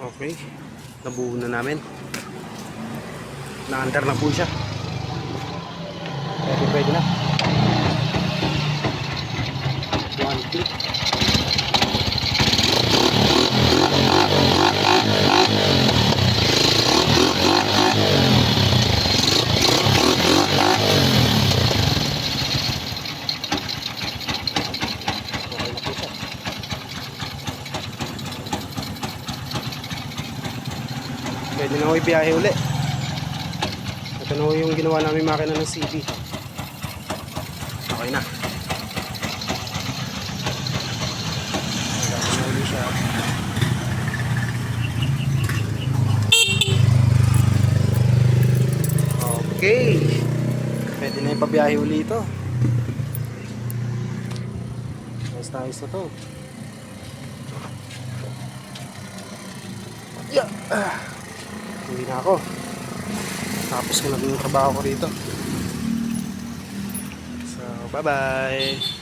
Okay. Nabuo na namin. Na-under na po siya. Pwede, pwede na. One click. Okay na po siya. Pwede na ako ibiyahe uli. Ito na yung ginawa namin makina ng CB. Okay na. Okay. Pwede na ipabiyahe uli ito. Na ayos na to. Yeah. Uwi na ako. Tapos ko na yung trabaho ko rito. So, bye-bye.